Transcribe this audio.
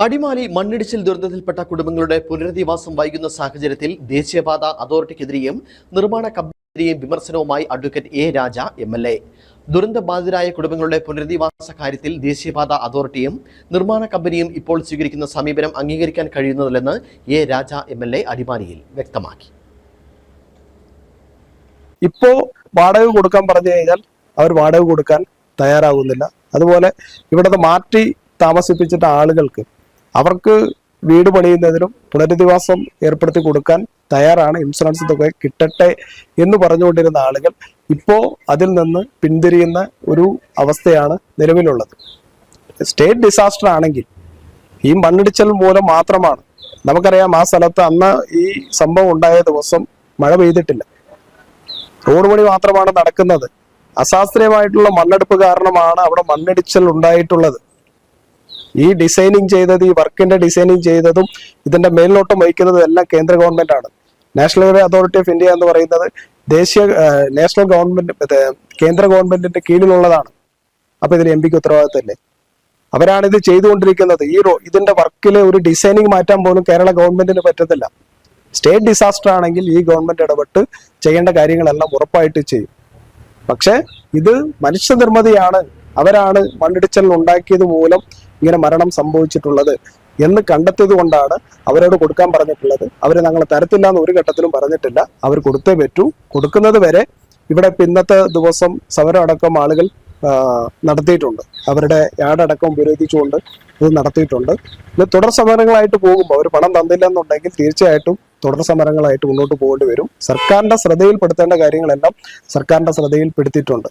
അടിമാലി മണ്ണിടിച്ചിൽ ദുരന്തത്തിൽപ്പെട്ട കുടുംബങ്ങളുടെ പുനരധിവാസം വൈകുന്ന സാഹചര്യത്തിൽ ദേശീയപാത അതോറിറ്റിക്കെതിരെയും നിർമ്മാണ കമ്പനിക്കെതിരെയും വിമർശനവുമായി advocate A Raja M L A. ദുരന്തബാധിതരായ കുടുംബങ്ങളുടെ പുനരധിവാസ കാര്യത്തിൽ ദേശീയപാത അതോറിറ്റിയും നിർമ്മാണ കമ്പനിയും ഇപ്പോൾ സ്വീകരിക്കുന്ന സമീപനം അംഗീകരിക്കാൻ കഴിയുന്നതല്ലെന്ന് A Raja M L A അടിമാലിയിൽ വ്യക്തമാക്കി. ഇപ്പോ വാടക കൊടുക്കാൻ പറഞ്ഞു കഴിഞ്ഞാൽ അവർ വാടക കൊടുക്കാൻ തയ്യാറാകുന്നില്ല. അതുപോലെ ഇവിടുത്തെ മാറ്റി താമസിപ്പിച്ചിട്ട ആളുകൾക്ക് അവർക്ക് വീട് പണിയുന്നതിനും പുനരധിവാസം ഏർപ്പെടുത്തി കൊടുക്കാൻ തയ്യാറാണ്. ഇൻഷുറൻസ് തുക കിട്ടട്ടെ എന്ന് പറഞ്ഞുകൊണ്ടിരുന്ന ആളുകൾ ഇപ്പോ അതിൽ നിന്ന് പിന്തിരിയുന്ന ഒരു അവസ്ഥയാണ് നിലവിലുള്ളത്. സ്റ്റേറ്റ് ഡിസാസ്റ്റർ ആണെങ്കിൽ ഈ മണ്ണിടിച്ചൽ മൂലം മാത്രമാണ്. നമുക്കറിയാം ആ സ്ഥലത്ത് അന്ന് ഈ സംഭവം ഉണ്ടായ ദിവസം മഴ പെയ്തിട്ടില്ല. റോഡ് പണി മാത്രമാണ് നടക്കുന്നത്. അശാസ്ത്രീയമായിട്ടുള്ള മണ്ണെടുപ്പ് കാരണമാണ് അവിടെ മണ്ണിടിച്ചൽ ഉണ്ടായിട്ടുള്ളത്. ഈ ഡിസൈനിങ് ചെയ്തത് ഈ വർക്കിന്റെ ഡിസൈനിങ് ചെയ്തതും ഇതിന്റെ മേൽനോട്ടം വഹിക്കുന്നതും എല്ലാം കേന്ദ്ര ഗവൺമെന്റ് ആണ്. National highway authority of India എന്ന് പറയുന്നത് ദേശീയ നാഷണൽ ഗവൺമെന്റ് കേന്ദ്ര ഗവൺമെന്റിന്റെ കീഴിലുള്ളതാണ്. അപ്പൊ ഇതിന് എം പിക്ക് ഉത്തരവാദിത്തമല്ലേ? അവരാണ് ഇത് ചെയ്തുകൊണ്ടിരിക്കുന്നത്. ഈ ഇതിന്റെ വർക്കിലെ ഒരു ഡിസൈനിങ് മാറ്റാൻ പോലും കേരള ഗവൺമെന്റിന് പറ്റത്തില്ല. സ്റ്റേറ്റ് ഡിസാസ്റ്റർ ആണെങ്കിൽ ഈ ഗവൺമെന്റ് ഇടപെട്ട് ചെയ്യേണ്ട കാര്യങ്ങളെല്ലാം ഉറപ്പായിട്ട് ചെയ്യും. പക്ഷെ ഇത് മനുഷ്യനിർമ്മിതിയാണ് അവരാണ് മണ്ണിടിച്ചിൽ ഉണ്ടാക്കിയത് മൂലം ഇങ്ങനെ മരണം സംഭവിച്ചിട്ടുള്ളത് എന്ന് കണ്ടെത്തിയത് കൊണ്ടാണ് അവരോട് കൊടുക്കാൻ പറഞ്ഞിട്ടുള്ളത്. അവർ ഞങ്ങൾ തരത്തില്ല എന്ന് ഒരു ഘട്ടത്തിലും പറഞ്ഞിട്ടില്ല. അവർ കൊടുത്തേ പറ്റൂ. കൊടുക്കുന്നത് വരെ ഇവിടെ ഇന്നത്തെ ദിവസം സമരം അടക്കം ആളുകൾ നടത്തിയിട്ടുണ്ട്. അവരുടെ യാടടക്കം ഉപരോധിച്ചുകൊണ്ട് ഇത് നടത്തിയിട്ടുണ്ട്. തുടർ സമരങ്ങളായിട്ട് പോകുമ്പോൾ അവർ പണം തന്നില്ല എന്നുണ്ടെങ്കിൽ തീർച്ചയായിട്ടും തുടർ സമരങ്ങളായിട്ട് മുന്നോട്ട് പോകേണ്ടി വരും. സർക്കാരിന്റെ ശ്രദ്ധയിൽപ്പെടുത്തേണ്ട കാര്യങ്ങളെല്ലാം സർക്കാരിന്റെ ശ്രദ്ധയിൽപ്പെടുത്തിയിട്ടുണ്ട്.